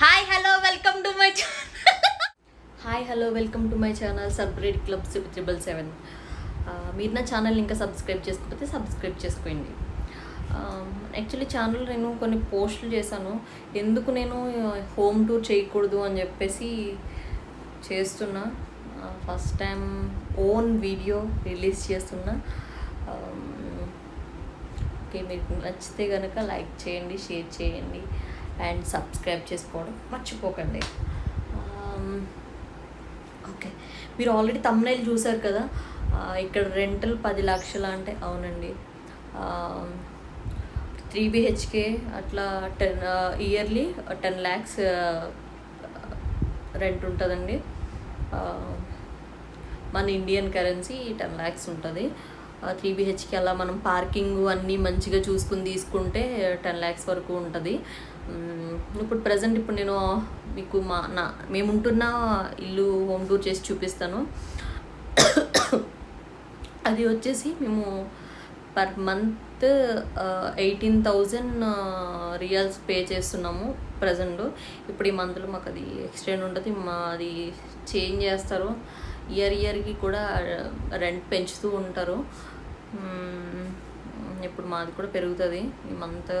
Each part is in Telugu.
Hi hello welcome to my hi hello welcome to my channel సబ్రేట్ club triple seven మీరు నా ఛానల్ ఇంకా సబ్స్క్రైబ్ చేసుకోకపోతే సబ్స్క్రైబ్ చేసుకోండి. Um, యాక్చువల్లీ ఛానల్ నేను కొన్ని పోస్టులు చేశాను. ఎందుకు నేను uh, హోమ్ టూర్ చేయకూడదు అని చెప్పేసి చేస్తున్నా. First time own video release చేస్తున్నా. Um, ఓకే మీకు నచ్చితే కనుక లైక్ చేయండి షేర్ చేయండి. అండ్ సబ్స్క్రైబ్ చేసుకోవడం మర్చిపోకండి. ఓకే. మీరు ఆల్రెడీ తమ్నైల్ చూసారు కదా? ఇక్కడ రెంటల్ పది లక్షలు అంటే అవునండి. త్రీ బిహెచ్కే అట్లా ten yearly ten lakhs rent ఉంటుందండి. మన ఇండియన్ కరెన్సీ టెన్ ల్యాక్స్ ఉంటుంది. త్రీ బిహెచ్కి అలా మనం పార్కింగ్ అన్నీ మంచిగా చూసుకుని తీసుకుంటే టెన్ ల్యాక్స్ వరకు ఉంటుంది. ఇప్పుడు ప్రజెంట్ ఇప్పుడు నేను మీకు మా నా మేము ఉంటున్న ఇల్లు హోమ్ టూర్ చేసి చూపిస్తాను. అది వచ్చేసి మేము per month eighteen thousand riyals pay చేస్తున్నాము ప్రజెంట్ ఇప్పుడు ఈ మంత్లో మాకు అది ఎక్స్టెండ్ ఉంటుంది మా అది చేంజ్ చేస్తారు. ఇయర్ ఇయర్కి కూడా రెంట్ పెంచుతూ ఉంటారు. ఇప్పుడు మాది కూడా పెరుగుతుంది. ఈ మంత్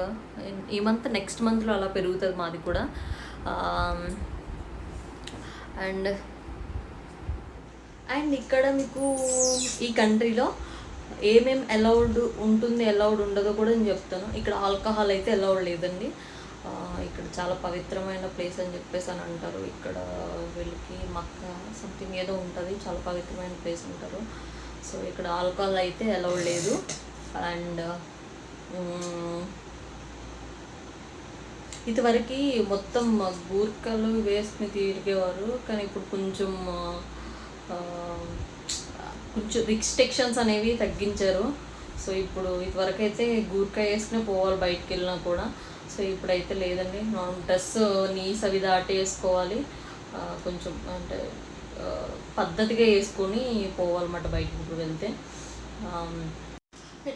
ఈ మంత్ నెక్స్ట్ మంత్లో అలా పెరుగుతుంది మాది కూడా. అండ్ అండ్ ఇక్కడ మీకు ఈ కంట్రీలో ఏమేం అలౌడ్ ఉంటుంది అలౌడ్ ఉండదో కూడా నేను చెప్తాను. ఇక్కడ ఆల్కహాల్ అయితే అలౌడ్ లేదండి. ఇక్కడ చాలా పవిత్రమైన ప్లేస్ అని చెప్పేసి అని అంటారు. ఇక్కడ వీళ్ళకి మక్క సంథింగ్ ఏదో ఉంటుంది చాలా పవిత్రమైన ప్లేస్ అంటారు. సో ఇక్కడ ఆల్కహాల్ అయితే అలౌడ్ లేదు. అండ్ ఇదివరకు మొత్తం గూర్ఖలు వేసుకుని తిరిగేవారు. కానీ ఇప్పుడు కొంచెం కొంచెం రిస్ట్రిక్షన్స్ అనేవి తగ్గించారు. సో ఇప్పుడు ఇదివరకు అయితే గూర్ఖా వేసుకుని పోవాలి బయటకు వెళ్ళినా కూడా. సో ఇప్పుడైతే లేదండి. నార్మల్ డ్రెస్ నీస్ అవి దాటి వేసుకోవాలి. కొంచెం అంటే పద్ధతిగా వేసుకొని పోవాలన్నమాట బయటకు ఇప్పుడు వెళ్తే.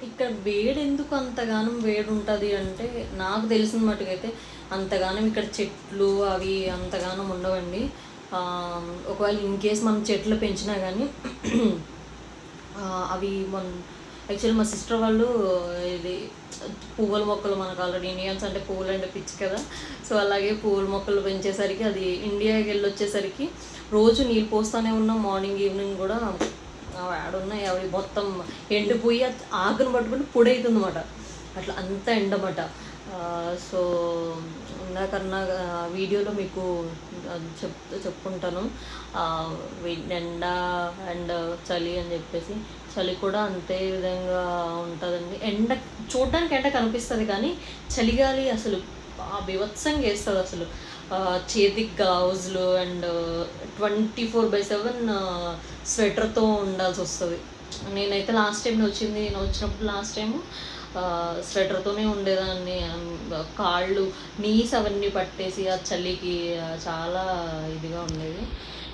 ఇక్కడ వేడి ఎందుకు అంతగానం వేడి ఉంటుంది అంటే నాకు తెలిసిన మటుకైతే అంతగానం ఇక్కడ చెట్లు అవి అంతగానం ఉండవండి. ఒకవేళ ఇన్ కేస్ మనం చెట్లు పెంచినా కానీ అవి మన యాక్చువల్లీ మా సిస్టర్ వాళ్ళు ఇది పువ్వుల మొక్కలు మనకు ఆల్రెడీ ఇండియన్స్ అంటే పువ్వులు అంటే పిచ్చి కదా. సో అలాగే పువ్వుల మొక్కలు పెంచేసరికి అది ఇండియాకి వెళ్ళి వచ్చేసరికి రోజు నీళ్ళు పోస్తూనే ఉన్నాం మార్నింగ్ ఈవినింగ్ కూడా ఆడున్నాయి అవి మొత్తం ఎండిపోయి ఆకును పట్టుకుని పొడి అవుతుంది అట్లా అంత ఎండమాట. సో ఇందాకన్నా వీడియోలో మీకు అది చెప్ చెప్పుకుంటాను. ఎండ అండ్ చలి అని చెప్పేసి చలి కూడా అంతే విధంగా ఉంటుందండి. ఎండ చూడడానికి ఎండ కనిపిస్తుంది కానీ చలిగాలి అసలు బీభత్సంగా వేస్తుంది అసలు. చేతికి గ్లౌజులు and twenty four by seven స్వెటర్తో ఉండాల్సి వస్తుంది. నేనైతే లాస్ట్ టైం వచ్చింది నేను వచ్చినప్పుడు లాస్ట్ టైం స్వెటర్తోనే ఉండేదాన్ని. కాళ్ళు నీస్ అవన్నీ పట్టేసి ఆ చలికి చాలా ఇదిగా ఉండేది.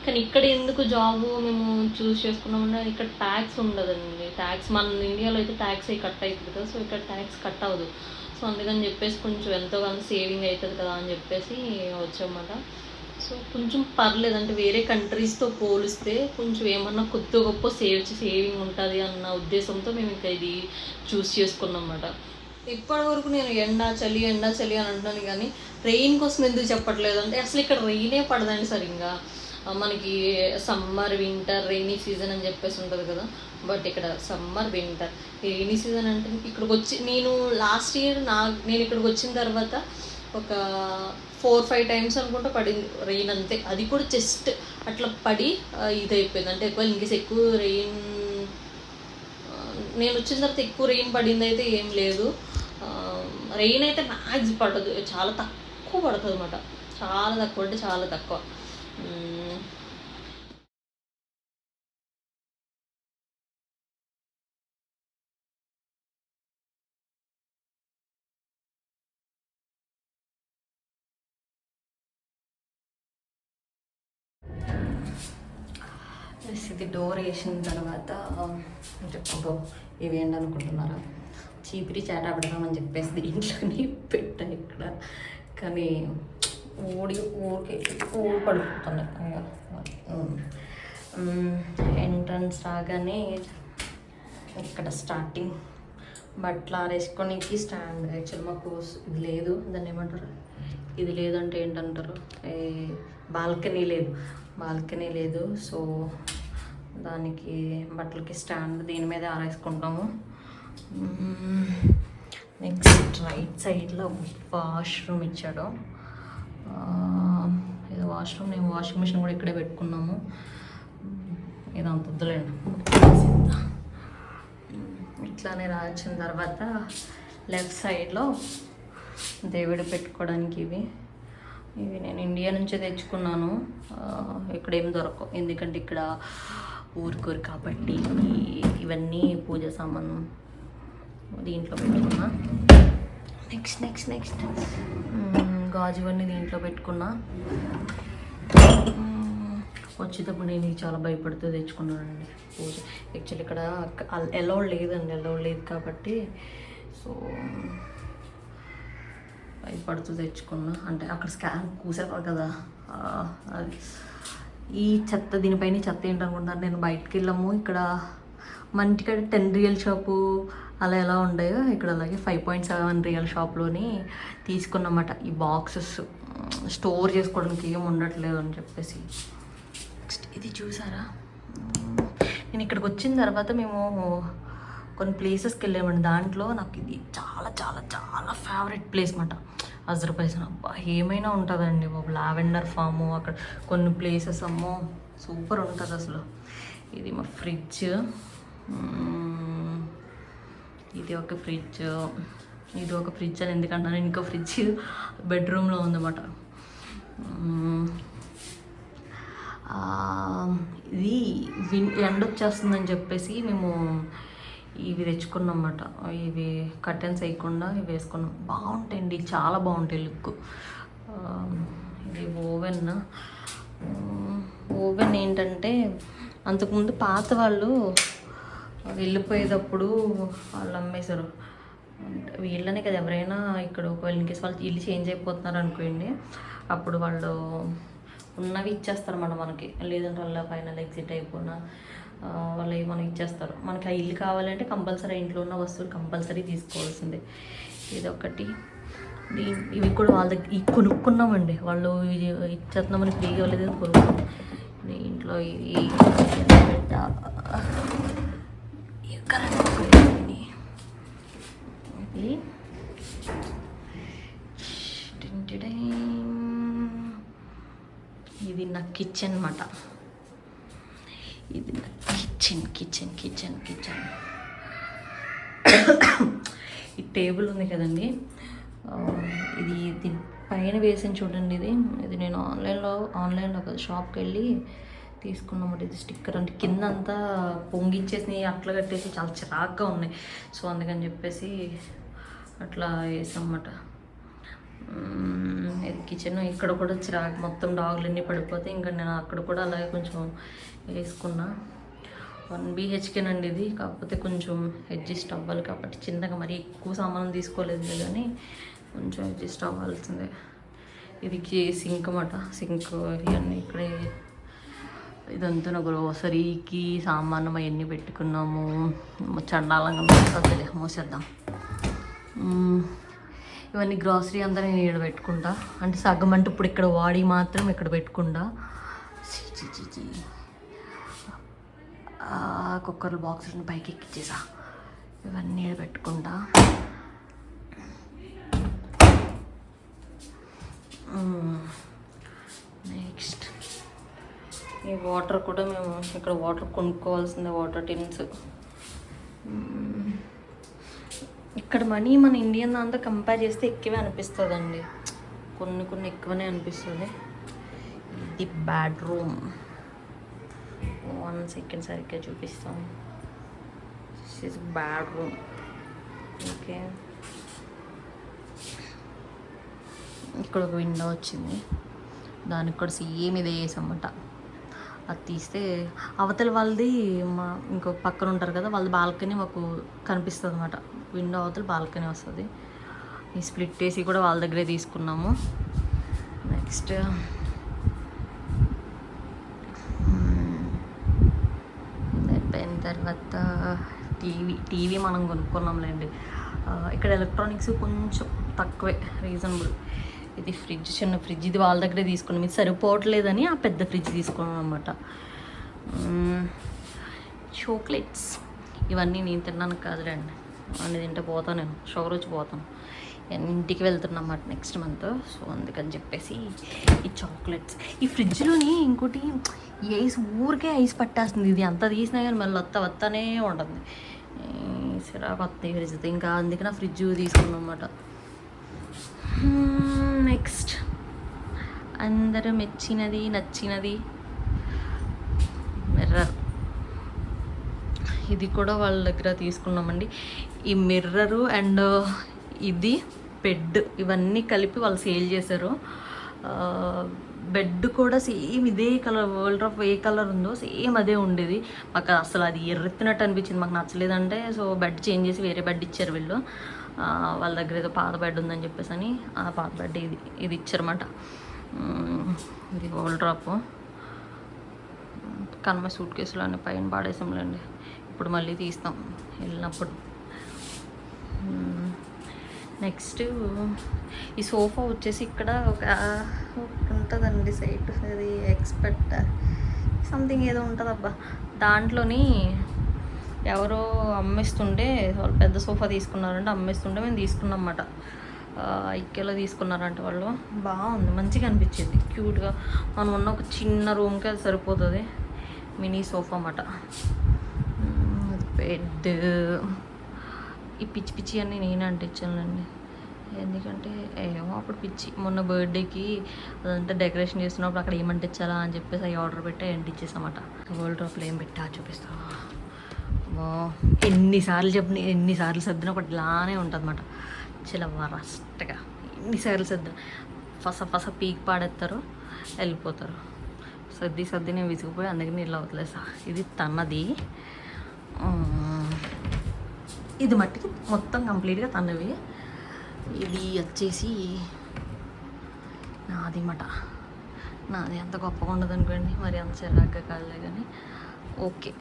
కానీ ఇక్కడ ఎందుకు జాబ్ మేము చూస్ చేసుకున్నామంటే ఇక్కడ ట్యాక్స్ ఉండదండి. ట్యాక్స్ మన ఇండియాలో అయితే ట్యాక్స్ అయి కట్ అవుతుంది కదా సో ఇక్కడ ట్యాక్స్ కట్ అవ్వదు. సో అందుకని చెప్పేసి కొంచెం ఎంతో కొంత సేవింగ్ అవుతుంది కదా అని చెప్పేసి వచ్చామన్నమాట. సో కొంచెం పర్లేదు అంటే వేరే కంట్రీస్తో పోలిస్తే కొంచెం ఏమన్నా కొద్ది గొప్ప సేవ్ సేవింగ్ ఉంటుంది అన్న ఉద్దేశంతో మేము ఇంకా ఇది చూస్ చేసుకున్నాం అన్నమాట ఇప్పటి వరకు నేను ఎండ చలి ఎండ చలి అని అంటున్నాను కానీ రెయిన్ కోసం ఎందుకు చెప్పట్లేదు? అంటే అసలు ఇక్కడ రెయినే పడదండి సరిగ్గా. మనకి సమ్మర్ వింటర్ రెయినీ సీజన్ అని చెప్పేసి ఉంటుంది కదా. బట్ ఇక్కడ సమ్మర్ వింటర్ రెయినీ సీజన్ అంటే ఇక్కడికి వచ్చి నేను లాస్ట్ ఇయర్ నా నేను ఇక్కడికి వచ్చిన తర్వాత ఒక ఫోర్ ఫైవ్ టైమ్స్ అనుకుంటా పడింది. రెయిన్ అంతే. అది కూడా జస్ట్ అట్లా పడి ఇదైపోయింది. ఇది అయిపోయింది అంటే ఎక్కువ ఇంకేస్ ఎక్కువ రెయిన్ నేను వచ్చిన తర్వాత ఎక్కువ రెయిన్ పడింది అయితే ఏం లేదు. రెయిన్ అయితే మ్యాక్స్ పడదు. చాలా తక్కువ పడుతుంది అనమాట చాలా తక్కువ అంటే చాలా తక్కువ. ఇది డోర్ వేసిన తర్వాత చెప్పు ఇవేండి అనుకుంటున్నారా? చీపిరి చేట పెడదామని చెప్పేసి దీంట్లోని పెట్టా ఇక్కడ. కానీ ఊడి ఊరికి ఊరు పడిపోతున్నాయి. ఎంట్రన్స్ రాగానే ఇక్కడ స్టార్టింగ్ బట్టలు ఆరేసుకోనికి స్టాండ్ యాక్చువల్ మాకు ఇది లేదు. దాన్ని ఏమంటారు? ఇది లేదంటే ఏంటంటారు? బాల్కనీ లేదు. బాల్కనీ లేదు. సో దానికి బట్టలకి స్టాండ్ దీని మీద ఆరేసుకుంటాము. నెక్స్ట్ రైట్ సైడ్లో వాష్రూమ్ ఇచ్చాడు. ఇది వాష్రూమ్ నేను వాషింగ్ మిషన్ కూడా ఇక్కడే పెట్టుకున్నాము. ఇది అంత వద్దులేండి. ఇట్లానే రాచిన తర్వాత లెఫ్ట్ సైడ్లో దేవుడు పెట్టుకోవడానికి ఇవి. ఇవి నేను ఇండియా నుంచే తెచ్చుకున్నాను. ఇక్కడ దొరకవు. ఎందుకంటే ఇక్కడ ఊరుకోరు కాబట్టి ఇవన్నీ పూజ సామాను దీంట్లో పెట్టుకున్నా. Next next next. గాజువన్నీ దీంట్లో పెట్టుకున్నా. వచ్చేటప్పుడు నేను చాలా భయపడుతూ తెచ్చుకున్నానండి పూజ. యాక్చువల్లీ ఇక్కడ ఎలౌడ్ లేదండి ఎలౌడ్ లేదు కాబట్టి సో భయపడుతూ తెచ్చుకున్నా. అంటే అక్కడ స్కాన్ కూసేవారు కదా? అది. ఈ చెత్త దీనిపైన చెత్త ఏంటనుకుంటారు నేను బయటికి వెళ్ళాము. ఇక్కడ మన ఇంటికాడ టెన్ రియల్ షాపు అలా ఎలా ఉండేవో ఇక్కడ అలాగే ఫైవ్ పాయింట్ సెవెన్ రియల్ షాప్లోని తీసుకున్నమాట. ఈ బాక్సెస్ స్టోర్ చేసుకోవడానికి ఏం ఉండట్లేదు అని చెప్పేసి. నెక్స్ట్ ఇది చూసారా? నేను ఇక్కడికి వచ్చిన తర్వాత మేము కొన్ని ప్లేసెస్కి వెళ్ళామండి. దాంట్లో నాకు ఇది చాలా చాలా చాలా ఫేవరెట్ ప్లేస్ అనమాట అజర్బైజాన్ అబ్బా ఏమైనా ఉంటుందండి బాబు. లావెండర్ ఫాము అక్కడ కొన్ని ప్లేసెస్ అమ్మో సూపర్ ఉంటుంది అసలు. ఇది మా ఫ్రిడ్జ్ ఇది ఒక ఫ్రిడ్జ్ ఇది ఒక ఫ్రిడ్జ్ అని ఎందుకంటే ఇంకో ఫ్రిడ్జ్ బెడ్రూమ్లో ఉందన్నమాట. ఇది విన్ ఎండ వచ్చేస్తుందని చెప్పేసి మేము ఇవి తెచ్చుకున్నాం అన్నమాట ఇవి కర్టెన్స్ వేయకుండా ఇవి వేసుకున్నాం. బాగుంటాయండి. చాలా బాగుంటాయి లుక్. ఇది ఓవెన్. ఓవెన్ ఏంటంటే అంతకుముందు పాత వాళ్ళు వెళ్ళిపోయేటప్పుడు వాళ్ళు అమ్మేశారు. అంటే వీళ్ళనే కదా ఎవరైనా ఇక్కడ ఒకవేళ ఇన్కేస్ వాళ్ళు ఇల్లు చేంజ్ అయిపోతున్నారు అనుకోండి అప్పుడు వాళ్ళు ఉన్నవి ఇచ్చేస్తారు మనం మనకి. లేదంటే వాళ్ళ ఫైనల్ ఎగ్జిట్ అయిపోయినా వాళ్ళు ఏమో మనకి ఇచ్చేస్తారు. మనకి ఆ ఇల్లు కావాలంటే కంపల్సరీ ఇంట్లో ఉన్న వస్తువులు కంపల్సరీ తీసుకోవాల్సిందే. ఇది ఒకటి ఇవి కూడా వాళ్ళ దగ్గర ఇవి కొనుక్కున్నామండి. వాళ్ళు ఇచ్చేస్తున్నామని ఫ్రీగా లేదు కొనుక్కున్నాం. దీంట్లో ఇవి పెట్టా ఈ కరెంట్ ఒకటి. ఇది టింటిడైన్. ఇది నా కిచెన్ అన్నమాట. ఇది కిచెన్ కిచెన్ కిచెన్ కిచెన్. ఈ టేబుల్ ఉంది కదండి. ఇది దీని పైన వేసిన చూడండి ఇది. ఇది నేను ఆన్లైన్లో ఆన్లైన్లో ఒక షాప్కి వెళ్ళి తీసుకున్నామంటే ఇది స్టిక్కర్ అంటే కింద అంతా పొంగిచ్చేసి అట్లా కట్టేసి చాలా చిరాగ్గా ఉన్నాయి. సో అందుకని చెప్పేసి అట్లా వేసామన్నమాట ఇది కిచెన్. ఇక్కడ కూడా చిరాకు మొత్తం డాగులన్నీ పడిపోతే ఇంకా నేను అక్కడ కూడా అలాగే కొంచెం వేసుకున్నా. వన్ బీహెచ్కేనండి ఇది. కాకపోతే కొంచెం అడ్జస్ట్ అవ్వాలి కాబట్టి చిన్నగా మరీ ఎక్కువ సామాన్ తీసుకోలేదు కానీ కొంచెం అడ్జస్ట్ అవ్వాల్సిందే. ఇది సింక్ అన్నమాట. సింక్ ఇవన్నీ ఇక్కడే ఇదంతా నా గ్రోసరీకి సామాను అవన్నీ పెట్టుకున్నాము. చండాలంగా మోసేద్దాం. ఇవన్నీ గ్రాసరీ అంతా నేను ఇక్కడ పెట్టుకుంటా. అంటే సగం అంటే ఇప్పుడు ఇక్కడ వాడి మాత్రం ఇక్కడ పెట్టుకుంటా. ఛీ, ఛీ, ఛీ, ఛీ. పైకి ఎక్కిచ్చేసా. ఇవన్నీ ఇక్కడ పెట్టుకుంటా. నెక్స్ట్ ఈ వాటర్ కూడా మేము ఇక్కడ వాటర్ కొనుక్కోవాల్సిందే వాటర్ టిన్స్. ఇక్కడ మనీ మన ఇండియన్ దాంతో కంపేర్ చేస్తే ఎక్కువే అనిపిస్తుందండి. కొన్ని కొన్ని ఎక్కువనే అనిపిస్తుంది. ఇది బెడ్రూమ్ వన్ సెకండ్ సరిగ్గా చూపిస్తాం. దిస్ ఇస్ బెడ్రూమ్ ఓకే ఇక్కడ ఒక విండో వచ్చింది. దానికి కూడా సేమ్ ఇదే వేసామన్నమాట అది తీస్తే అవతల వాళ్ళది మా ఇంకో పక్కన ఉంటారు కదా వాళ్ళ బాల్కనీ మాకు కనిపిస్తుంది అనమాట విండో అవతల బాల్కనీ వస్తుంది. ఈ స్ప్లిట్ వేసి కూడా వాళ్ళ దగ్గరే తీసుకున్నాము. నెక్స్ట్ అయిపోయిన తర్వాత టీవీ టీవీ మనం కొనుక్కున్నాంలేండి. ఇక్కడ ఎలక్ట్రానిక్స్ కొంచెం తక్కువే రీజనబుల్. ఇది ఫ్రిడ్జ్ చిన్న ఫ్రిడ్జ్. ఇది వాళ్ళ దగ్గరే తీసుకున్నాం. ఇది సరిపోవట్లేదని ఆ పెద్ద ఫ్రిడ్జ్ తీసుకున్నాం అనమాట చాక్లెట్స్. ఇవన్నీ నేను తిన్నాను కాదులేండి. అన్ని తింటే పోతాను నేను. షుగర్ వచ్చి పోతాను. ఇంటికి వెళ్తున్నమాట నెక్స్ట్ మంత్ సో అందుకని చెప్పేసి ఈ చాక్లెట్స్. ఈ ఫ్రిడ్జ్లోని ఇంకోటి ఈ ఐస్ ఊరికే ఐస్ పట్టేస్తుంది. ఇది అంత తీసినా కానీ మళ్ళీ వత్త వత్తనే ఉంటుంది. సిరా కొత్త వస్తాయి ఫ్రిడ్జ్. ఇంకా అందుకని ఫ్రిడ్జ్ తీసుకున్నాం అనమాట నెక్స్ట్ అందరూ మెచ్చినది నచ్చినది. మిర్రర్. ఇది కూడా వాళ్ళ దగ్గర తీసుకున్నామండి. ఈ మిర్రరు అండ్ ఇది బెడ్. ఇవన్నీ కలిపి వాళ్ళు సేల్ చేశారు. బెడ్ కూడా సేమ్ ఇదే colour world of a colour ఉందో సేమ్ అదే ఉండేది. మాకు అసలు అది ఎర్రెత్తినట్టు అనిపించింది. మాకు నచ్చలేదంటే సో బెడ్ చేంజ్ చేసి వేరే బెడ్ ఇచ్చారు వీళ్ళు. వాళ్ళ దగ్గర ఏదో పాత బెడ్ ఉందని చెప్పేసి అని ఆ పాత బెడ్ ఇది ఇది ఇచ్చారన్నమాట. ఇది ఓల్డ్ డ్రాప్ కనమ సూట్ కేసులు అన్ని పైన పాడేసాంలేండి. ఇప్పుడు మళ్ళీ తీస్తాం వెళ్ళినప్పుడు. నెక్స్ట్ ఈ సోఫా వచ్చేసి ఇక్కడ ఒక ఉంటుందండి సైట్ అది ఎక్స్పెక్ట్ సంథింగ్ ఏదో ఉంటుందబ్బా. దాంట్లోని ఎవరో అమ్మేస్తుంటే వాళ్ళు పెద్ద సోఫా తీసుకున్నారంటే అమ్మేస్తుంటే మేము తీసుకున్నాం అన్నమాట ఇక్కేలో తీసుకున్నారంట వాళ్ళు. బాగుంది మంచిగా అనిపించింది. క్యూట్గా. మనం ఉన్న ఒక చిన్న రూమ్కి అది సరిపోతుంది. మినీ సోఫా అన్నమాట. బెడ్ ఈ పిచ్చి పిచ్చి అన్నీ నేనే అంటించానండి ఎందుకంటే ఏమో అప్పుడు పిచ్చి. మొన్న బర్త్డేకి అదంతా డెకరేషన్ చేస్తున్నప్పుడు అక్కడ ఏమంటించాలా అని చెప్పేసి అవి ఆర్డర్ పెట్టి అంటించేసామట గోల్డ్ డ్రాప్లో ఏం పెట్టా చూపిస్తావా ఎన్నిసార్లు చెప్పిన ఎన్నిసార్లు సర్దిన ఒకటి ఇలానే ఉంటుంది అనమాట చాలా వరస్ట్గా ఎన్నిసార్లు సర్దిన ఫస ఫస పీక్ పాడేస్తారు వెళ్ళిపోతారు. సర్ది సర్ది నేను విసిగిపోయి అందుకని ఇలా వదిలేసా. ఇది తన్నది ఇది మట్టికి మొత్తం కంప్లీట్గా తన్నవి ఇది వచ్చేసి నాది మాట నాది అంత గొప్పగా ఉండదు అనుకోండి మరి అంత చిరాగ్గా కాదులే కానీ. ఓకే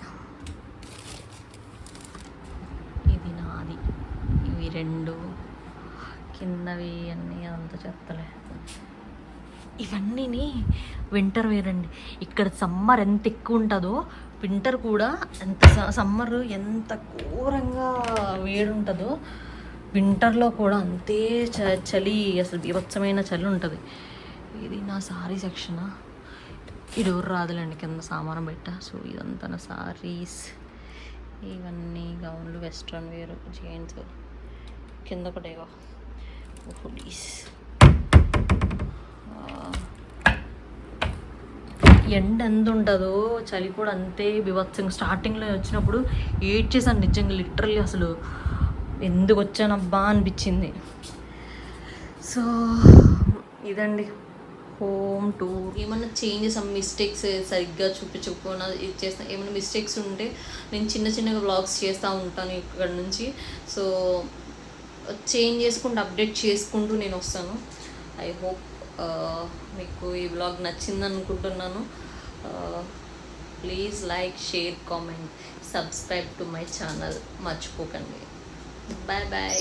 ఇది నాది ఇవి రెండు. కిందవి అన్నీ అదంతా చెత్తలే. ఇవన్నీని వింటర్ వేర్ అండి. ఇక్కడ సమ్మర్ ఎంత ఎక్కువ ఉంటుందో వింటర్ కూడా ఎంత సమ్మర్ ఎంత ఘోరంగా వేడి ఉంటుందో వింటర్లో కూడా అంతే చ చలి అసలు బీభత్సమైన చలి ఉంటుంది. ఇది నా సారీ సెక్షన్ ఇడూరు రాదులేండి కింద సామానం పెట్టా. సో ఇదంతా నా సారీస్ ఇవన్నీ గౌన్లు వెస్ట్రన్ వేర్ జీన్స్ కింద పడేవా హుడీస్ ఎండ ఎంత ఉంటుందో చలి కూడా అంతే బిభత్సంగా. స్టార్టింగ్లో వచ్చినప్పుడు ఏడ్ చేశాను నిజంగా లిటరల్లీ అసలు. ఎందుకు వచ్చానబ్బా అనిపించింది. సో ఇదండి. Home tour. ఏమన్నా చేంజెస్ మిస్టేక్స్ సరిగ్గా చూపించకపోయినా ఇది చేస్తా ఏమైనా మిస్టేక్స్ ఉంటే నేను చిన్న చిన్నగా బ్లాగ్స్ చేస్తూ ఉంటాను ఇక్కడ నుంచి. సో చేంజ్ చేసుకుంటూ అప్డేట్ చేసుకుంటూ నేను వస్తాను. ఐ హోప్ uh, మీకు ఈ బ్లాగ్ నచ్చింది అనుకుంటున్నాను please like share comment subscribe to my channel మర్చిపోకండి. Bye bye